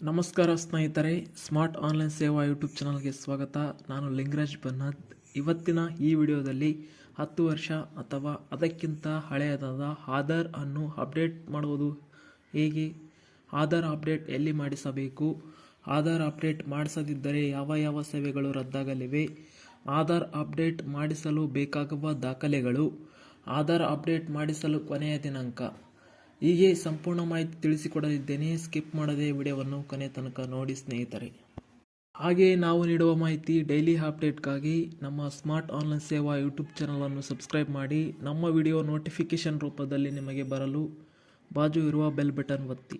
ನಮಸ್ಕಾರ ಸ್ನೇಹಿತರೆ smart online Seva YouTube ಚಾನಲ್ಗೆ ಸ್ವಾಗತ. ನಾನು ಲಿಂಗರಾಜ್ ಬನ್ನತ್. ಇವತ್ತಿನ ಈ ವಿಡಿಯೋದಲ್ಲಿ ಹತ್ತು ವರ್ಷ ಅಥವಾ ಅದಕ್ಕಿಂತ ಹಳೆಯದಾದ ಆಧಾರ್ ಅನ್ನು ಅಪ್ಡೇಟ್ ಮಾಡುವುದು ಹೇಗೆ? ಆಧಾರ್ ಅಪ್ಡೇಟ್ ಎಲ್ಲಿ ಮಾಡಿಸಬೇಕು? ಆಧಾರ್ ಅಪ್ಡೇಟ್ ಮಾಡಿಸದಿದ್ದರೆ ಯಾವ ಯಾವ ಸೇವೆಗಳು ರದ್ದಾಗಲಿವೆ? ಆಧಾರ್ ಅಪ್ಡೇಟ್ ಮಾಡಿಸಲು ಬೇಕಾಗುವ ದಾಖಲೆಗಳು? ಆಧಾರ್ ಅಪ್ಡೇಟ್ ಮಾಡಿಸಲು ಕೊನೆಯ ದಿನಾಂಕ? ಹೀಗೆ ಸಂಪೂರ್ಣ ಮಾಹಿತಿ ತಿಳಿಸಿಕೊಡಲಿದ್ದೇನೆ ಸ್ಕಿಪ್ ಮಾಡದೆ ವಿಡಿಯೋವನ್ನು ಕೊನೆ ತನಕ ನೋಡಿ ಸ್ನೇಹಿತರೆ. ಹಾಗೆ ನಾವು ನೀಡುವ ಮಾಹಿತಿ ಡೈಲಿ ಅಪ್ಡೇಟ್ಗಾಗಿ ನಮ್ಮ ಸ್ಮಾರ್ಟ್ ಆನ್ಲೈನ್ ಸೇವಾ ಯೂಟ್ಯೂಬ್ ಚಾನಲನ್ನು ಸಬ್ಸ್ಕ್ರೈಬ್ ಮಾಡಿ, ನಮ್ಮ ವಿಡಿಯೋ ನೋಟಿಫಿಕೇಷನ್ ರೂಪದಲ್ಲಿ ನಿಮಗೆ ಬರಲು ಬಾಜು ಇರುವ ಬೆಲ್ ಬಟನ್ ಒತ್ತಿ.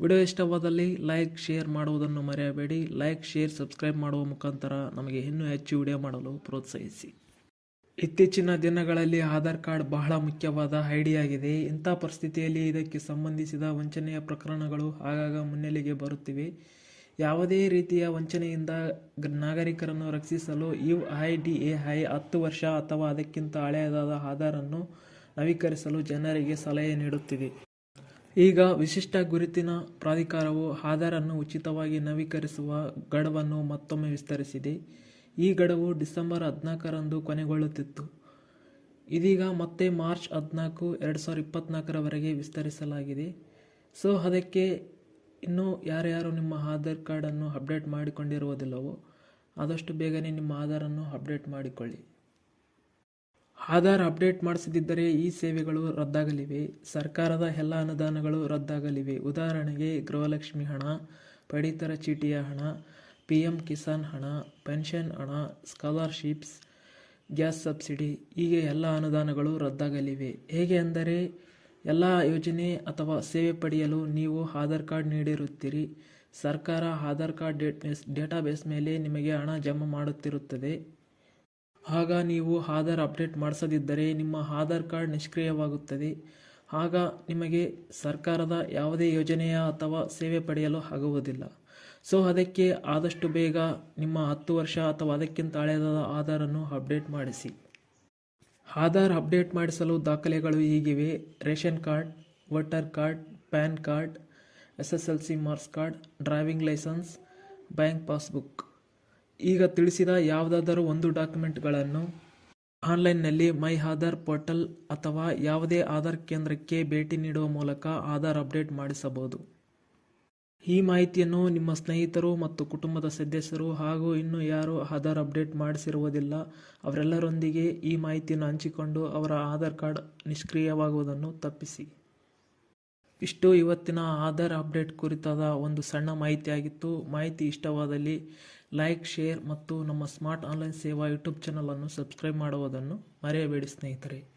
ವಿಡಿಯೋ ಇಷ್ಟವಾದಲ್ಲಿ ಲೈಕ್, ಶೇರ್ ಮಾಡುವುದನ್ನು ಮರೆಯಬೇಡಿ. ಲೈಕ್, ಶೇರ್, ಸಬ್ಸ್ಕ್ರೈಬ್ ಮಾಡುವ ಮುಖಾಂತರ ನಮಗೆ ಇನ್ನೂ ಹೆಚ್ಚು ವಿಡಿಯೋ ಮಾಡಲು ಪ್ರೋತ್ಸಾಹಿಸಿ. ಇತ್ತೀಚಿನ ದಿನಗಳಲ್ಲಿ ಆಧಾರ್ ಕಾರ್ಡ್ ಬಹಳ ಮುಖ್ಯವಾದ ಐಡಿಯಾಗಿದೆ. ಇಂಥ ಪರಿಸ್ಥಿತಿಯಲ್ಲಿ ಇದಕ್ಕೆ ಸಂಬಂಧಿಸಿದ ವಂಚನೆಯ ಪ್ರಕರಣಗಳು ಆಗಾಗ ಮುನ್ನೆಲೆಗೆ ಬರುತ್ತಿವೆ. ಯಾವುದೇ ರೀತಿಯ ವಂಚನೆಯಿಂದ ನಾಗರಿಕರನ್ನು ರಕ್ಷಿಸಲು U I D A I ಹತ್ತು ವರ್ಷ ಅಥವಾ ಅದಕ್ಕಿಂತ ಹಳೆಯದಾದ ಆಧಾರನ್ನು ನವೀಕರಿಸಲು ಜನರಿಗೆ ಸಲಹೆ ನೀಡುತ್ತಿದೆ. ಈಗ ವಿಶಿಷ್ಟ ಗುರುತಿನ ಪ್ರಾಧಿಕಾರವು ಆಧಾರನ್ನು ಉಚಿತವಾಗಿ ನವೀಕರಿಸುವ ಗಡುವನ್ನು ಮತ್ತೊಮ್ಮೆ ವಿಸ್ತರಿಸಿದೆ. ಈ ಗಡುವು ಡಿಸೆಂಬರ್ ಹದಿನಾಲ್ಕರಂದು ಕೊನೆಗೊಳ್ಳುತ್ತಿತ್ತು. ಇದೀಗ ಮತ್ತೆ ಮಾರ್ಚ್ ಹದಿನಾಲ್ಕು, ಎರಡು ಸಾವಿರದ ಇಪ್ಪತ್ತ್ನಾಲ್ಕರವರೆಗೆ ವಿಸ್ತರಿಸಲಾಗಿದೆ. ಸೊ, ಅದಕ್ಕೆ ಇನ್ನೂ ಯಾರ್ಯಾರು ನಿಮ್ಮ ಆಧಾರ್ ಕಾರ್ಡನ್ನು ಅಪ್ಡೇಟ್ ಮಾಡಿಕೊಂಡಿರುವುದಿಲ್ಲವೋ, ಆದಷ್ಟು ಬೇಗನೆ ನಿಮ್ಮ ಆಧಾರನ್ನು ಅಪ್ಡೇಟ್ ಮಾಡಿಕೊಳ್ಳಿ. ಆಧಾರ್ ಅಪ್ಡೇಟ್ ಮಾಡಿಸದಿದ್ದರೆ ಈ ಸೇವೆಗಳು ರದ್ದಾಗಲಿವೆ. ಸರ್ಕಾರದ ಎಲ್ಲ ಅನುದಾನಗಳು ರದ್ದಾಗಲಿವೆ. ಉದಾಹರಣೆಗೆ ಗೃಹಲಕ್ಷ್ಮಿ ಹಣ, ಪಡಿತರ ಚೀಟಿಯ ಹಣ ಪಿ ಎಂ ಕಿಸಾನ್ ಹಣ, ಪೆನ್ಷನ್ ಹಣ, ಸ್ಕಾಲರ್ಶಿಪ್ಸ್, ಗ್ಯಾಸ್ ಸಬ್ಸಿಡಿ ಹೀಗೆ ಎಲ್ಲ ಅನುದಾನಗಳು ರದ್ದಾಗಲಿವೆ. ಹೇಗೆ ಅಂದರೆ, ಎಲ್ಲ ಯೋಜನೆ ಅಥವಾ ಸೇವೆ ಪಡೆಯಲು ನೀವು ಆಧಾರ್ ಕಾರ್ಡ್ ನೀಡಿರುತ್ತೀರಿ. ಸರ್ಕಾರ ಆಧಾರ್ ಕಾರ್ಡ್ ಡೇಟ್ ಡೇಟಾಬೇಸ್ ಮೇಲೆ ನಿಮಗೆ ಹಣ ಜಮಾ ಮಾಡುತ್ತಿರುತ್ತದೆ. ಆಗ ನೀವು ಆಧಾರ್ ಅಪ್ಡೇಟ್ ಮಾಡಿಸದಿದ್ದರೆ ನಿಮ್ಮ ಆಧಾರ್ ಕಾರ್ಡ್ ನಿಷ್ಕ್ರಿಯವಾಗುತ್ತದೆ. ಆಗ ನಿಮಗೆ ಸರ್ಕಾರದ ಯಾವುದೇ ಯೋಜನೆಯ ಅಥವಾ ಸೇವೆ ಪಡೆಯಲು ಆಗುವುದಿಲ್ಲ. ಸೊ ಅದಕ್ಕೆ ಆದಷ್ಟು ಬೇಗ ನಿಮ್ಮ ಹತ್ತು ವರ್ಷ ಅಥವಾ ಅದಕ್ಕಿಂತ ಹಳೆಯದಾದ ಆಧಾರನ್ನು ಅಪ್ಡೇಟ್ ಮಾಡಿಸಿ. ಆಧಾರ್ ಅಪ್ಡೇಟ್ ಮಾಡಿಸಲು ದಾಖಲೆಗಳು ಹೀಗಿವೆ. Ration card, voter card, pan card, S S L C marks card, driving licence, bank passbook. ಈಗ ತಿಳಿಸಿದ ಯಾವುದಾದರೂ ಒಂದು ಡಾಕ್ಯುಮೆಂಟ್ಗಳನ್ನು ಆನ್ಲೈನ್ನಲ್ಲಿ ಮೈ ಆಧಾರ್ ಪೋರ್ಟಲ್ ಅಥವಾ ಯಾವುದೇ ಆಧಾರ್ ಕೇಂದ್ರಕ್ಕೆ ಭೇಟಿ ನೀಡುವ ಮೂಲಕ ಆಧಾರ್ ಅಪ್ಡೇಟ್ ಮಾಡಿಸಬಹುದು. ಈ ಮಾಹಿತಿಯನ್ನು ನಿಮ್ಮ ಸ್ನೇಹಿತರು ಮತ್ತು ಕುಟುಂಬದ ಸದಸ್ಯರು ಹಾಗೂ ಇನ್ನು ಯಾರು ಆಧಾರ್ ಅಪ್ಡೇಟ್ ಮಾಡಿಸಿರುವುದಿಲ್ಲ, ಅವರೆಲ್ಲರೊಂದಿಗೆ ಈ ಮಾಹಿತಿಯನ್ನು ಹಂಚಿಕೊಂಡು ಅವರ ಆಧಾರ್ ಕಾರ್ಡ್ ನಿಷ್ಕ್ರಿಯವಾಗುವುದನ್ನು ತಪ್ಪಿಸಿ. ಇಷ್ಟು ಇವತ್ತಿನ ಆಧಾರ್ ಅಪ್ಡೇಟ್ ಕುರಿತಾದ ಒಂದು ಸಣ್ಣ ಮಾಹಿತಿಯಾಗಿತ್ತು. ಮಾಹಿತಿ ಇಷ್ಟವಾದಲ್ಲಿ ಲೈಕ್, ಶೇರ್ ಮತ್ತು ನಮ್ಮ ಸ್ಮಾರ್ಟ್ ಆನ್ಲೈನ್ ಸೇವಾ ಯೂಟ್ಯೂಬ್ ಚಾನಲನ್ನು ಸಬ್ಸ್ಕ್ರೈಬ್ ಮಾಡುವುದನ್ನು ಮರೆಯಬೇಡಿ ಸ್ನೇಹಿತರೆ.